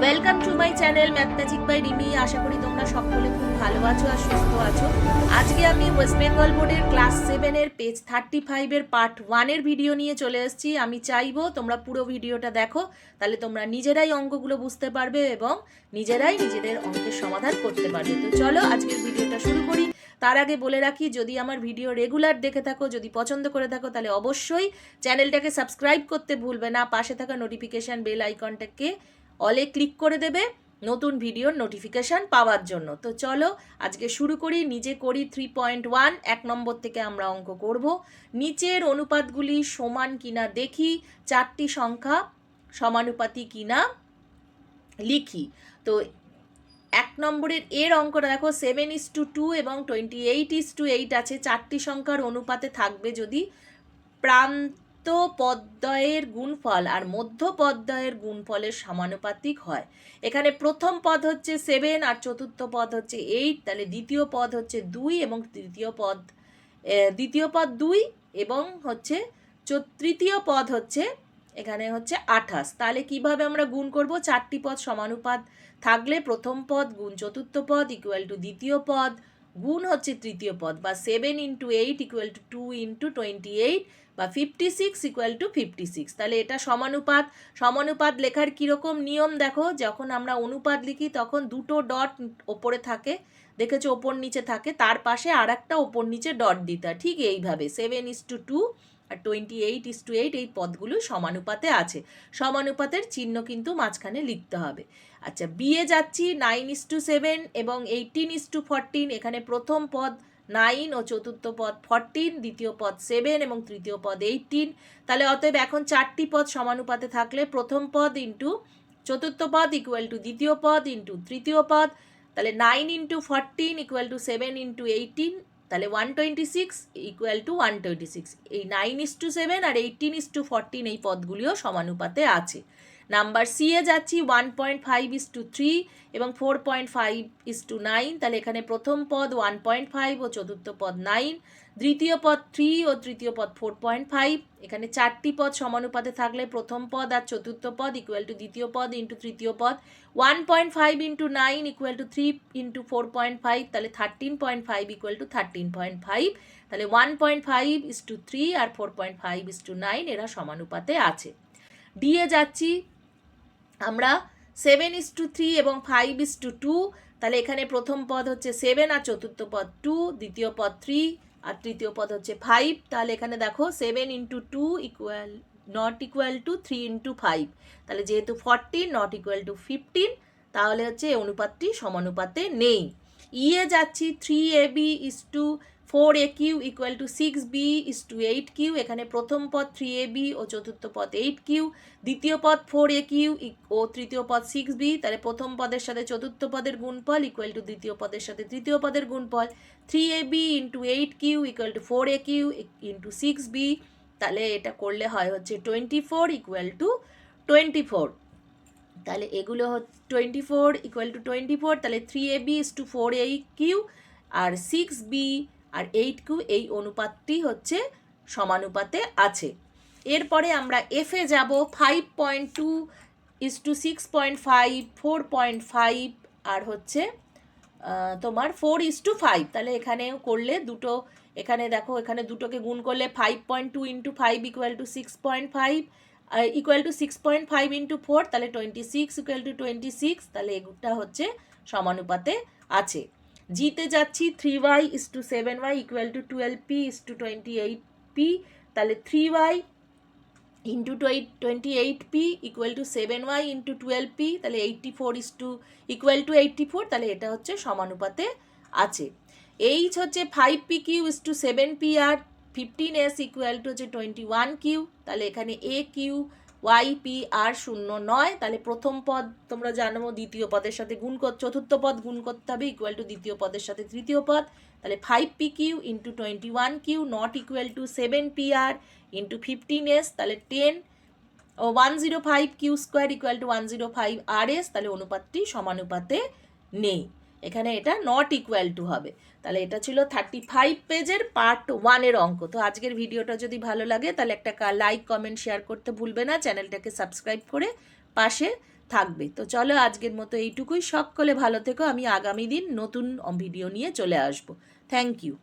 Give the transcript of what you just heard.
Welcome to my channel mathematic by Rimi আশা করি তোমরা সকলে খুব ভালো আছো আর সুস্থ আছো। আজকে আমি ওয়েস্ট বেঙ্গল বোর্ডের ক্লাস সেভেনের পেজ থার্টি ফাইভের পার্ট ওয়ানের ভিডিও নিয়ে চলে এসেছি। আমি চাইব তোমরা পুরো ভিডিওটা দেখো, তাহলে তোমরা নিজেরাই অঙ্কগুলো বুঝতে পারবে এবং নিজেরাই নিজেদের অঙ্কের সমাধান করতে পারবে। তো চলো আজকের ভিডিওটা শুরু করি। তার আগে বলে রাখি, যদি আমার ভিডিও রেগুলার দেখে থাকো, যদি পছন্দ করে থাকো, তাহলে অবশ্যই চ্যানেলটাকে সাবস্ক্রাইব করতে ভুলবে না। পাশে থাকা নোটিফিকেশান বেল আইকনটাকে অলে ক্লিক করে দেবে নতুন ভিডিওর নোটিফিকেশান পাওয়ার জন্য। তো চলো আজকে শুরু করি, নিজে করি থ্রি পয়েন্ট ওয়ান এক নম্বর থেকে আমরা অঙ্ক করব। নিচের অনুপাতগুলি সমান কিনা দেখি, চারটি সংখ্যা সমানুপাতি কিনা লিখি। তো এক নম্বরের এর অঙ্কটা দেখো সেভেন ইস টু টু এবং twenty eight is to eight আছে। চারটি সংখ্যার অনুপাতে থাকবে যদি প্রান্ত পদ্বয়ের গুণফল আর মধ্য পদ্বয়ের গুণফলের সমানুপাতিক হয়। এখানে প্রথম পদ হচ্ছে সেভেন আর চতুর্থ পদ হচ্ছে এইট তাহলে দ্বিতীয় পদ হচ্ছে দুই এবং তৃতীয় পদ দ্বিতীয় পদ দুই এবং হচ্ছে তৃতীয় পদ হচ্ছে, এখানে হচ্ছে আঠাশ। তাহলে কীভাবে আমরা গুণ করব? চারটি পদ সমানুপাত থাকলে প্রথম পদ গুণ চতুর্থ পদ ইকুয়াল টু দ্বিতীয় পদ গুণ হচ্ছে তৃতীয় পদ, বা seven into eight equal to two into twenty eight বা fifty six equal to fifty six তাহলে এটা সমানুপাত সমানুপাত লেখার কীরকম নিয়ম দেখো, যখন আমরা অনুপাত লিখি তখন দুটো ডট ওপরে থাকে, দেখেছ, ওপর নিচে থাকে, তার পাশে আর একটা ওপর নিচে ডট দিতে। ঠিক এইভাবে seven is to two R twenty eight is to eight এই পদগুলো সমানুপাতে আছে। সমানুপাতের চিহ্ন কিন্তু মাঝখানে লিখতে হবে। আচ্ছা বিয়ে যাচ্ছি নাইন ইস টু সেভেন এবং এইটিন ইস টু ফরটিন এখানে প্রথম পদ নাইন ও চতুর্থ পদ ফরটিন দ্বিতীয় পদ সেভেন এবং তৃতীয় পদ এইটিন তাহলে অতএব এখন চারটি পদ সমানুপাতে থাকলে প্রথম পদ ইন্টু চতুর্থ পদ ইকুয়াল টু দ্বিতীয় পদ ইন্টু তৃতীয় পদ। তাহলে nine into fourteen equal to seven into eighteen তাহলে one twenty six equal to one twenty six এই নাইন ইস টু সেভেন আর এইটিন ইস টু ফরটিন এই পদগুলিও সমানুপাতে আছে। নাম্বার সি এ যাচ্ছি one point five is to three এবং four point five is to nine তাহলে এখানে প্রথম পদ ওয়ান পয়েন্ট ফাইভ ও চতুর্থ পদ নাইন দ্বিতীয় পদ থ্রি ও তৃতীয় পদ ফোর পয়েন্ট ফাইভ এখানে চারটি পদ সমানুপাতে থাকলে প্রথম পদ আর চতুর্থ পদ ইকুয়াল টু দ্বিতীয় পদ ইন্টু তৃতীয় পদ। One point five into nine equal to three into four point five তাহলে thirteen point five equal to thirteen point five তাহলে one point five is to three R four point five is to nine এরা সমানুপাতে আছে। ডিএ যাচ্ছি আমরা seven is to three এবং five is to two তাহলে এখানে প্রথম পদ হচ্ছে সেভেন আর চতুর্থ পদ টু দ্বিতীয় পদ থ্রি আর তৃতীয় পদ হচ্ছে ফাইভ তাহলে এখানে দেখো seven into two equal not equal to three into five তাহলে যেহেতু fourteen not equal to fifteen তাহলে হচ্ছে অনুপাতটি সমানুপাতে নেই। ইয়ে যাচ্ছি three A B is to four A Q equal to six B is to eight Q এখানে প্রথম পদ থ্রি এ বি ও চতুর্থ পদ এইট কিউ দ্বিতীয় পদ ফোর এ কিউ ও তৃতীয় পদ সিক্স বি তাহলে প্রথম পদের সাথে চতুর্থ পদের গুণফল ইকুয়াল টু দ্বিতীয় পদের সাথে তৃতীয় পদের গুণফল three A B into eight Q equal to four A Q into six B তাহলে এটা করলে হয় হচ্ছে twenty four equal to twenty four তাহলে এগুলো হচ্ছে twenty four equal to twenty four তাহলে three A B is to four এই কিউ আর সিক্স বি আর এইট কিউ এই অনুপাতটি হচ্ছে সমানুপাতে আছে। এরপরে আমরা এফে যাব five point two is to six point five four point five আর হচ্ছে তোমার ফোর ইস টু ফাইভ তাহলে এখানেও করলে দুটো, এখানে দেখো, এখানে দুটোকে গুণ করলে five point two into five equal to six point five equal to six point five into four তাহলে twenty six equal to twenty six তাহলে এগুলো হচ্ছে সমানুপাতে আছে। জিতে যাচ্ছি three Y is to seven Y equal to twelve P is to twenty eight P তাহলে three Y into twenty eight P equal to seven Y into twelve P তাহলে eighty four is to equal to eighty four তাহলে এটা হচ্ছে সমানুপাতে আছে। H হচ্ছে five P Q is to seven P R fifteen S equal to হচ্ছে twenty one Q তাহলে এখানে A Q Y P R শূন্য নয়। তাহলে প্রথম পদ তোমরা জানো, দ্বিতীয় পদের সাথে গুণ কর, চতুর্থ পদ গুণ করতে হবে ইকুয়াল টু দ্বিতীয় পদের সাথে তৃতীয় পদ। তাহলে five P Q into twenty one Q not equal to seven P R into fifteen S তাহলে ten one zero five Q square equal to one zero five R S তাহলে অনুপাতটি সমানুপাতে নেই। এখানে এটা নট ইকুয়াল টু হবে। তাহলে এটা ছিল থার্টি ফাইভ পেজের পার্ট ওয়ানের অঙ্ক। তো আজকের ভিডিওটা যদি ভালো লাগে, তাহলে একটা লাইক কমেন্ট শেয়ার করতে ভুলবে না। চ্যানেলটাকে সাবস্ক্রাইব করে পাশে থাকবে। তো চলো আজকের মতো এইটুকুই। সকলে ভালো থেকো। আমি আগামী দিন নতুন ভিডিও নিয়ে চলে আসব। Thank you